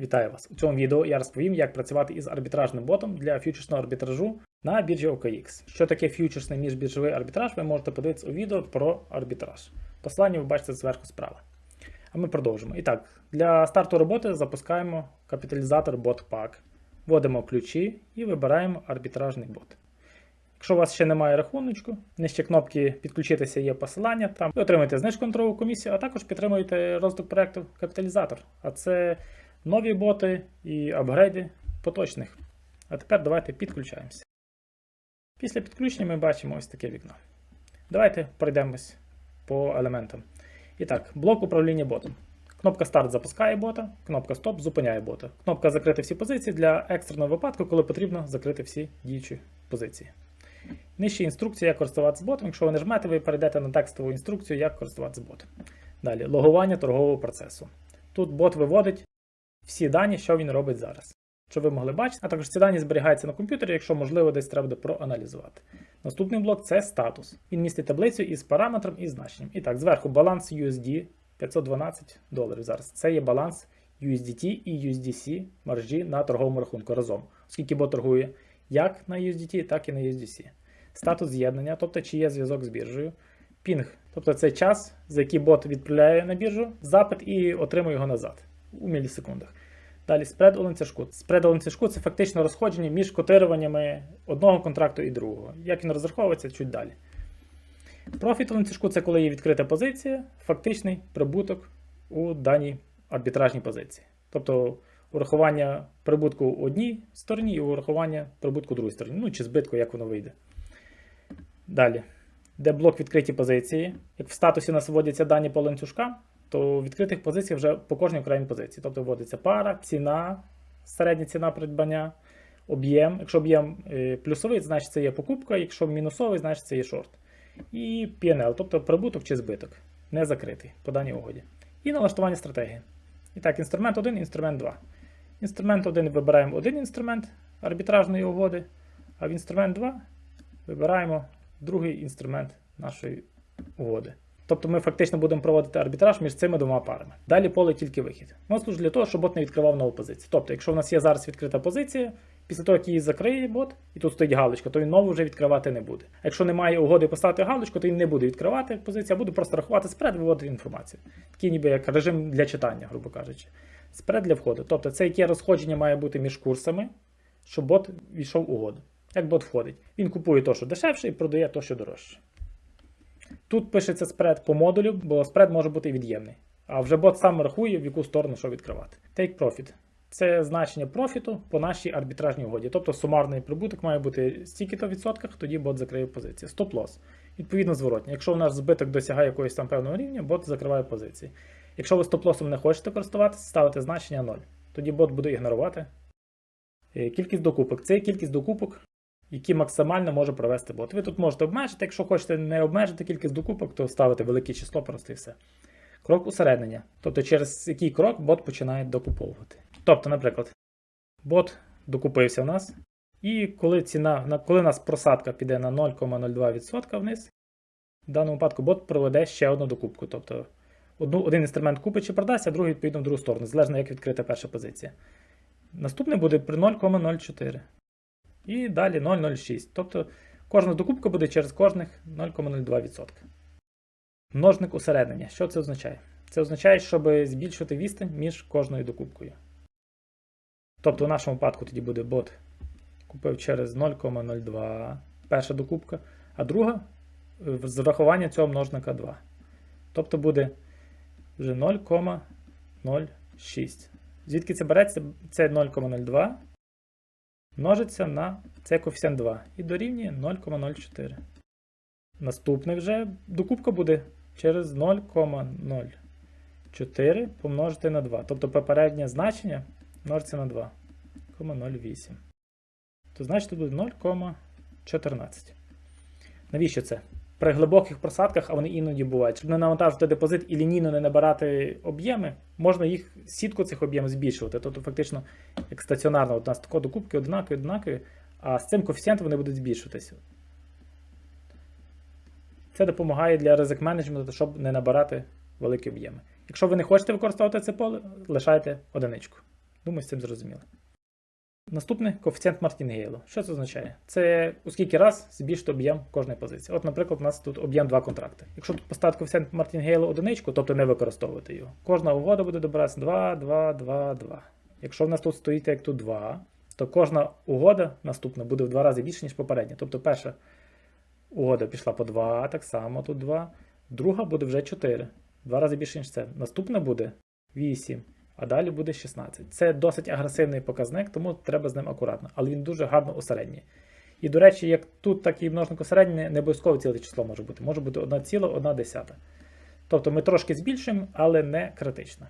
Вітаю вас! У цьому відео я розповім, як працювати із арбітражним ботом для фьючерсного арбітражу на біржі OKX. Що таке фьючерсний міжбіржовий арбітраж, ви можете подивитися у відео про арбітраж. Посилання ви бачите зверху справа. А ми продовжимо. І так, для старту роботи запускаємо капіталізатор BotPack, вводимо ключі і вибираємо арбітражний бот. Якщо у вас ще немає рахуночку, нижче кнопки підключитися є посилання, там ви отримаєте знижку на комісію, а також підтримуєте розвиток проекту капіталізатор. А це нові боти і апгрейди поточних. А тепер давайте підключаємося. Після підключення ми бачимо ось таке вікно. Давайте пройдемось по елементам. І так, блок управління ботом. Кнопка старт запускає бота, кнопка стоп зупиняє бота. Кнопка закрити всі позиції для екстреного випадку, коли потрібно закрити всі діючі позиції. Нижче інструкція, як користуватися ботом. Якщо ви не жмете, ви перейдете на текстову інструкцію, як користуватися ботом. Далі логування торгового процесу. Тут бот виводить всі дані, що він робить зараз. Щоб ви могли бачити, а також ці дані зберігаються на комп'ютері, якщо можливо десь треба буде проаналізувати. Наступний блок це статус. Він містить таблицю із параметром і значенням. І так, зверху баланс USD 512 доларів зараз. Це є баланс USDT і USDC маржі на торговому рахунку разом, оскільки бот торгує як на USDT, так і на USDC. Статус з'єднання, тобто чи є зв'язок з біржею. Пінг, тобто це час, за який бот відправляє на біржу запит і отримує його назад у мілісекундах. Далі спред у ланцюжку. Спред у ланцюжку це фактично розходження між котируваннями одного контракту і другого. Як він розраховується, чуть далі. Профіт у ланцюжку це коли є відкрита позиція, фактичний прибуток у даній арбітражній позиції. Тобто урахування прибутку у одній стороні і урахування прибутку у другій стороні. Ну чи збитку, як воно вийде. Далі. Де блок відкриті позиції. Як в статусі у нас вводяться дані по ланцюжкам, то відкритих позицій вже по кожній окремій позиції. Тобто вводиться пара, ціна, середня ціна придбання, об'єм. Якщо об'єм е, плюсовий, значить це є покупка, якщо мінусовий, значить це є шорт. І PNL, тобто прибуток чи збиток, не закритий по даній угоді. І налаштування стратегії. І так, інструмент 1, інструмент 2. Інструмент 1 вибираємо один інструмент арбітражної угоди, а в інструмент 2 вибираємо другий інструмент нашої угоди. Тобто ми фактично будемо проводити арбітраж між цими двома парами. Далі поле тільки вихід. Воно служить для того, щоб бот не відкривав нову позицію. Тобто, якщо в нас є зараз відкрита позиція, після того, як її закриє бот, і тут стоїть галочка, то він нову вже відкривати не буде. А якщо немає угоди поставити галочку, то він не буде відкривати позицію, а буде просто рахувати спред, виводити інформацію. Такий ніби як режим для читання, грубо кажучи. Спред для входу. Тобто це яке розходження має бути між курсами, щоб бот війшов угоду. Як бот входить? Він купує то, що дешевше, і продає то, що дорожче. Тут пишеться спред по модулю, бо спред може бути від'ємний. А вже бот сам рахує, в яку сторону що відкривати. Take profit. Це значення профіту по нашій арбітражній угоді. Тобто сумарний прибуток має бути стільки-то відсотках, тоді бот закриє позицію. Стоп-лосс. Відповідно, зворотні. Якщо у нас збиток досягає якогось там певного рівня, бот закриває позиції. Якщо ви стоп-лосом не хочете користуватися, ставите значення 0. Тоді бот буде ігнорувати. Е, Кількість докупок. Це кількість докупок, які максимально може провести бот. Ви тут можете обмежити, якщо хочете не обмежити кількість докупок, то ставите велике число просто і все. Крок усереднення. Тобто через який крок бот починає докуповувати. Тобто, наприклад, бот докупився в нас, і коли ціна, коли у нас просадка піде на 0,02% вниз, в даному випадку бот проведе ще одну докупку. Тобто одну, один інструмент купить чи продасть, а другий відповідно в другу сторону, залежно як відкрита перша позиція. Наступний буде при 0,04. І далі 0,06. Тобто кожна докупка буде через кожних 0,02%. Множник усереднення. Що це означає? Це означає, щоб збільшити відстань між кожною докупкою. Тобто, в нашому випадку тоді буде бот купив через 0,02 перша докупка, а друга з врахування цього множника 2. Тобто буде вже 0,06. Звідки це береться? Це 0,02 множиться на цей коефіцієнт 2 і дорівнює 0,04. Наступний вже докупка буде через 0,04 помножити на 2. Тобто попереднє значення множиться на 2,08. То значить тут буде 0,14. Навіщо це? При глибоких просадках, а вони іноді бувають, щоб не навантажити депозит і лінійно не набирати об'єми, можна їх сітку цих об'ємів збільшувати. Тобто, фактично, як стаціонарно, у нас тако докупки однакові, однакові, а з цим коефіцієнтом вони будуть збільшуватися. Це допомагає для ризик менеджменту, щоб не набирати великі об'єми. Якщо ви не хочете використовувати це поле, лишайте одиничку. Думаю, з цим зрозуміли. Наступне коефіцієнт Мартінгейлу. Що це означає? Це у скільки раз збільшити об'єм кожної позиції. От, наприклад, у нас тут об'єм 2 контракти. Якщо тут поставити коефіцієнт Мартінгейлу одиничку, тобто не використовувати його, кожна угода буде добиратися 2, 2, 2, 2. Якщо в нас тут стоїть як тут 2, то кожна угода наступна буде в два рази більше, ніж попередня. Тобто перша угода пішла по 2, так само тут 2. Друга буде вже 4. Два рази більше, ніж це. Наступна буде 8, а далі буде 16. Це досить агресивний показник, тому треба з ним акуратно. Але він дуже гарно усередній. І, до речі, як тут, так і множник усередній, не обов'язково ціле число може бути. Може бути 1,1. Тобто ми трошки збільшуємо, але не критично.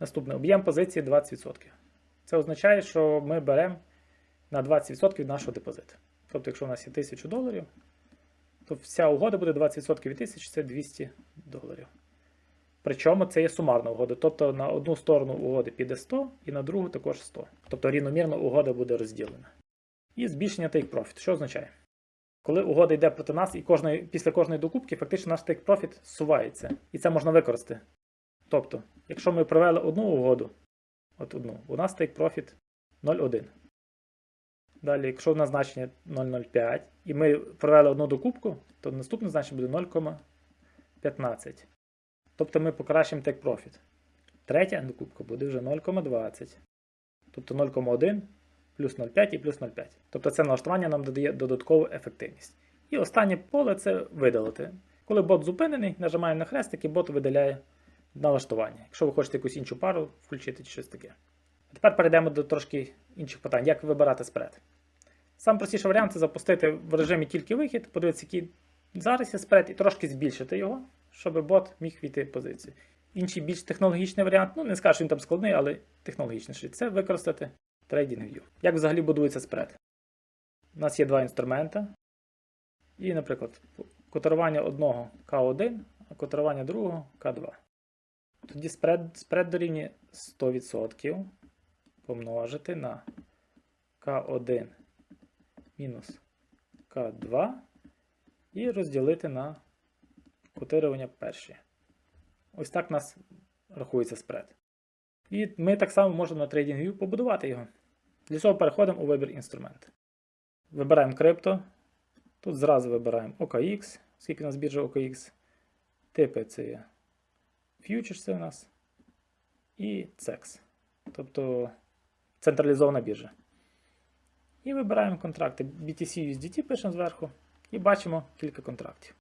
Наступне об'єм позиції 20%. Це означає, що ми беремо на 20% від нашого депозиту. Тобто, якщо у нас є 1000 доларів, то вся угода буде 20% від 1000 це 200 доларів. Причому це є сумарна угода. Тобто на одну сторону угоди піде 100 і на другу також 100. Тобто рівномірно угода буде розділена. І збільшення take profit. Що означає? Коли угода йде проти нас, і кожної, після кожної докупки фактично наш take profit сувається. І це можна використати. Тобто, якщо ми провели одну угоду, от одну, у нас take profit 0,1. Далі, якщо в нас значення 0,05 і ми провели одну докупку, то наступне значення буде 0,15. Тобто ми покращимо take profit. Третя докупка буде вже 0,20. Тобто 0,1 плюс 0,5 і плюс 0,5. Тобто це налаштування нам додає додаткову ефективність. І останнє поле це видалити. Коли бот зупинений, нажимаємо на хрестик і бот видаляє налаштування. Якщо ви хочете якусь іншу пару включити чи щось таке. А тепер перейдемо до трошки інших питань. Як вибирати спред? Сам простіший варіант це запустити в режимі тільки вихід, подивитися, який зараз є спред, і трошки збільшити його, щоб бот міг війти в позицію. Інший більш технологічний варіант, ну не скажу, що він там складний, але технологічніший, це використати TradingView. Як взагалі будується спред? У нас є два інструменти. І, наприклад, котирування одного К1, а котирування другого К2. Тоді спред, спред дорівнює 100% помножити на К1 мінус К2 і розділити на котирування перші. Ось так у нас рахується спред. І ми так само можемо на TradingView побудувати його. Для цього переходимо у вибір інструмент. Вибираємо крипто. Тут зразу вибираємо OKX, скільки у нас біржа OKX. Типи це є фьючерси у нас. І CEX. Тобто централізована біржа. І вибираємо контракти. BTC USDT пишемо зверху. І бачимо кілька контрактів.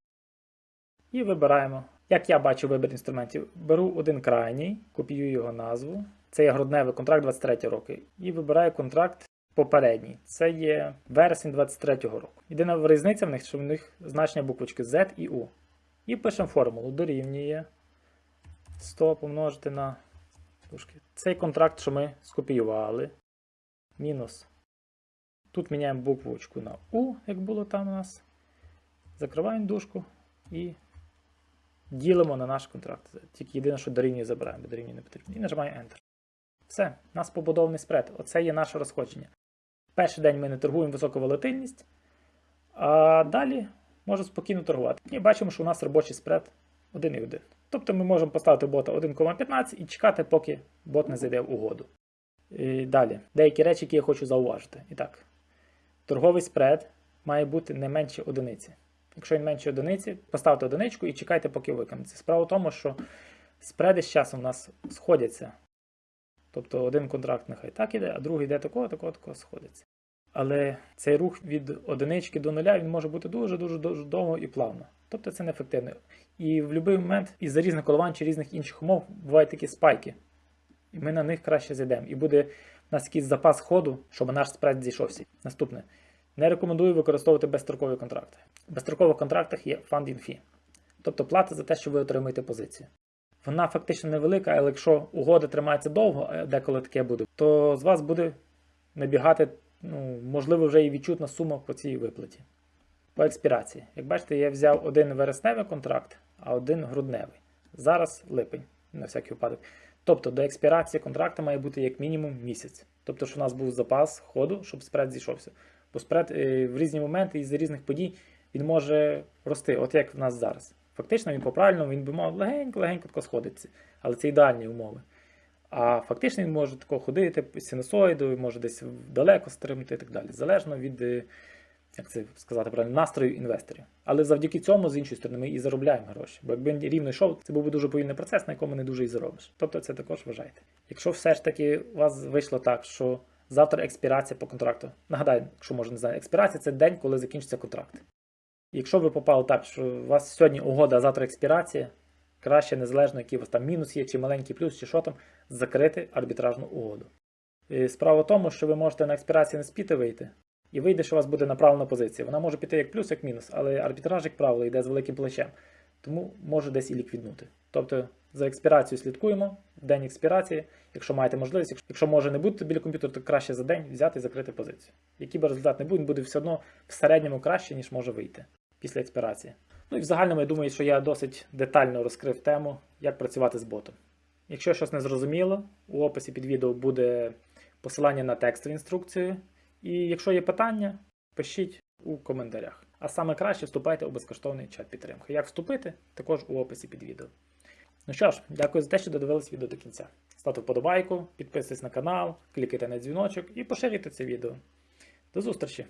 І вибираємо. Як я бачу вибір інструментів, беру один крайній, копіюю його назву. Це є грудневий контракт 23 роки. І вибираю контракт попередній. Це є вересень 23 року. Єдина різниця в них, що в них значення буквочки Z і U. І пишемо формулу. Дорівнює 100 помножити на цей контракт, що ми скопіювали. Мінус. Тут міняємо буквочку на U, як було там у нас. Закриваємо дужку і ділимо на наш контракт. Тільки єдине, що дорівнює забираємо, бо дорівнює не потрібно. І нажимаємо Enter. Все, у нас побудований спред. Оце є наше розходження. Перший день ми не торгуємо високу волатильність, а далі можемо спокійно торгувати. І бачимо, що у нас робочий спред 1,1. Тобто ми можемо поставити бота 1,15 і чекати, поки бот не зайде в угоду. І далі, деякі речі, які я хочу зауважити. І так, торговий спред має бути не менше одиниці. Якщо він менше одиниці, поставте одиничку і чекайте, поки виконується. Справа в тому, що спреди з часом у нас сходяться. Тобто один контракт нехай так іде, а другий йде такого, такого, такого сходиться. Але цей рух від одинички до нуля він може бути дуже-дуже дуже довго і плавно. Тобто це неефективно. І в будь-який момент із-за різних коливань чи різних інших умов бувають такі спайки. І ми на них краще зайдемо. І буде у нас якийсь запас ходу, щоб наш спред зійшовся. Наступне. Не рекомендую використовувати безстрокові контракти. В безстрокових контрактах є funding fee. Тобто плата за те, що ви отримуєте позицію. Вона фактично невелика, але якщо угода тримається довго, а деколи таке буде, то з вас буде набігати, ну, можливо, вже і відчутна сума по цій виплаті. По експірації. Як бачите, я взяв один вересневий контракт, а один грудневий. Зараз липень, на всякий випадок. Тобто до експірації контракту має бути як мінімум місяць. Тобто, що у нас був запас ходу, щоб спред зійшовся. Бо спред е, в різні моменти із різних подій він може рости, от як в нас зараз. Фактично він по правильному він би мав легенько-легенько сходитися. Але це ідеальні умови. А фактично він може тако ходити по синусоїду, може десь далеко стримати і так далі, залежно від, е, як це сказати правильно, настрою інвесторів. Але завдяки цьому, з іншої сторони, ми і заробляємо гроші. Бо якби він рівно йшов, це був би дуже повільний процес, на якому не дуже і заробиш. Тобто це також вважайте. Якщо все ж таки у вас вийшло так, що завтра експірація по контракту. Нагадаю, якщо може не знаю, експірація це день, коли закінчиться контракт. Якщо ви попали так, що у вас сьогодні угода, а завтра експірація, краще незалежно, який у вас там мінус є, чи маленький плюс, чи що там, закрити арбітражну угоду. І Справа в тому, що ви можете на експірації не спіти вийти, і вийде, що у вас буде направлена позиція. Вона може піти як плюс, як мінус, але арбітраж, як правило, йде з великим плечем, тому може десь і ліквіднути. Тобто за експірацією слідкуємо, день експірації, якщо маєте можливість, якщо- може не бути біля комп'ютера, то краще за день взяти і закрити позицію. Який би результат не був, він буде все одно в середньому краще, ніж може вийти після експірації. Ну і в загальному я думаю, що я досить детально розкрив тему, як працювати з ботом. Якщо щось не зрозуміло, у описі під відео буде посилання на текстову інструкцію. І якщо є питання, пишіть у коментарях. А саме краще вступайте у безкоштовний чат підтримки. Як вступити, також у описі під відео. Ну що ж, дякую за те, що додивились відео до кінця. Ставте вподобайку, підписуйтесь на канал, клікайте на дзвіночок і поширюйте це відео. До зустрічі!